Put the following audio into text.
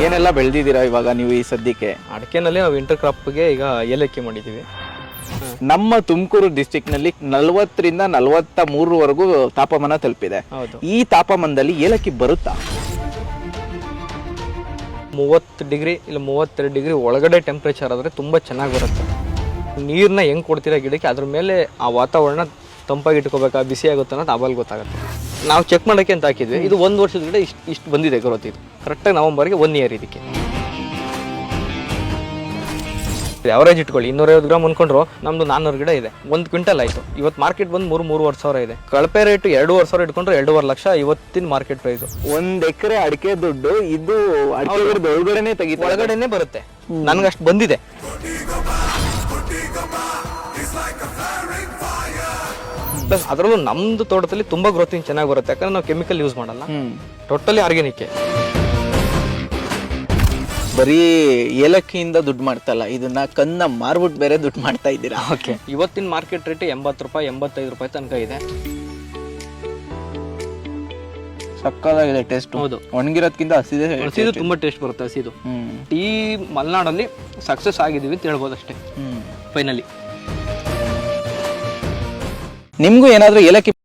ಏನೆಲ್ಲ ಬೆಳೆದಿದ್ದೀರಾ ಇವಾಗ ನೀವು ಈ ಸದ್ಯಕ್ಕೆ? ಅಡಿಕೆನಲ್ಲಿ ನಾವು ಇಂಟರ್ ಕ್ರಾಪ್ಗೆ ಈಗ ಏಲಕ್ಕಿ ಮಾಡಿದ್ದೀವಿ ನಮ್ಮ ತುಮಕೂರು ಡಿಸ್ಟಿಕ್ನಲ್ಲಿ ನಲವತ್ತರಿಂದ ನಲವತ್ತ ಮೂರವರೆಗೂ ತಾಪಮಾನ ತಲುಪಿದೆ. ಹೌದು. ಈ ತಾಪಮಾನದಲ್ಲಿ ಏಲಕ್ಕಿ ಬರುತ್ತಾ? ಮೂವತ್ತು ಡಿಗ್ರಿ ಇಲ್ಲ ಮೂವತ್ತೆರಡು ಡಿಗ್ರಿ ಒಳಗಡೆ ಟೆಂಪ್ರೇಚರ್ ಆದರೆ ತುಂಬ ಚೆನ್ನಾಗಿ ಬರುತ್ತೆ. ನೀರನ್ನ ಹೆಂಗೆ ಕೊಡ್ತೀರಾ ಗಿಡಕ್ಕೆ? ಅದ್ರ ಮೇಲೆ ಆ ವಾತಾವರಣ ತಂಪಾಗಿ ಇಟ್ಕೋಬೇಕಾ? ಬಿಸಿ ಆಗುತ್ತೆ ಅನ್ನೋದು ಆಮೇಲೆ ಗೊತ್ತಾಗುತ್ತೆ. ನಾವು ಚೆಕ್ ಮಾಡೋಕ್ಕೆ ಅಂತ ಹಾಕಿದ್ವಿ. ಇದು ಒಂದು ವರ್ಷದ ಗಿಡ ಇಷ್ಟು ಇಷ್ಟು ಬಂದಿದೆ ಗ್ರೋತ್ ಇದು. ಕರೆಕ್ಟಾಗಿ ನವಂಬರ್ಗೆ ಒನ್ ಇಯರ್ ಇದಕ್ಕೆ. ಅವರೇಜ್ ಇಟ್ಕೊಳ್ಳಿ. ಇನ್ನೂರೈವತ್ತು ಗ್ರಾಮ್ ಅಂದ್ಕೊಂಡ್ರು ನಮ್ದು ನಾನ್ನೂರು ಗಿಡ ಇದೆ. ಒಂದು ಕ್ವಿಂಟಲ್ ಆಯಿತು. ಇವತ್ತು ಮಾರ್ಕೆಟ್ ಬಂದು ಮೂರು ಮೂರುವರೆ ಸಾವಿರ ಇದೆ. ಕಳಪೆ ರೇಟು ಎರಡೂವರೆ ಸಾವಿರ ಇಟ್ಕೊಂಡ್ರೆ ಎರಡೂವರೆ ಲಕ್ಷ ಇವತ್ತಿನ ಮಾರ್ಕೆಟ್ ಪ್ರೈಸು ಒಂದು ಎಕರೆ ಅಡಿಕೆ ದುಡ್ಡು ಇದು ಒಳಗಡೆನೆ ಒಳಗಡೆನೆ ಬರುತ್ತೆ. ನನಗಷ್ಟು ಬಂದಿದೆ. ಪ್ಲಸ್ ಅದರಲ್ಲೂ ನಮ್ದು ತೋಟದಲ್ಲಿ ತುಂಬಾ ಗ್ರೋತಿಂಗ್ ಚೆನ್ನಾಗಿ ಬರುತ್ತೆ. ಯಾಕಂದ್ರೆ ನಾವು ಕೆಮಿಕಲ್ ಯೂಸ್ ಮಾಡಲ್ಲ. ಟೋಟಲಿ ಆರ್ಗ್ಯಾನಿಕ್ ಬರೀ ಏಲಕ್ಕಿಯಿಂದ ದುಡ್ಡು ಮಾಡ್ತಲ್ಲ ಇದನ್ನ ಕನ್ನ ಮಾರ್ಬಿಟ್ಟು ಬೇರೆ ದುಡ್ಡು ಮಾಡ್ತಾ ಇದ್ದೀರಾ? ಓಕೆ ಇವತ್ತಿನ ಮಾರ್ಕೆಟ್ ರೇಟ್ ಎಂಬತ್ತು ರೂಪಾಯಿ ಎಂಬತ್ತೈದು ರೂಪಾಯಿ ತನಕ ಇದೆ. ಸಕ್ಕದಾಗಿದೆ ಟೇಸ್ಟ್ ಹೌದು. ಒಣಗಿರೋದ್ಕಿಂತ ಹಸಿದೆ ಹಸಿದು ತುಂಬಾ ಟೇಸ್ಟ್ ಬರುತ್ತೆ ಹಸಿದು. ಟೀ ಮಲೆನಾಡಲ್ಲಿ ಸಕ್ಸಸ್ ಆಗಿದ್ದೀವಿ ಅಂತ ಹೇಳ್ಬೋದು ಅಷ್ಟೇ ಫೈನಲಿ ನಿಮ್ಗೂ ಏನಾದರೂ ಏಲಕ್ಕಿ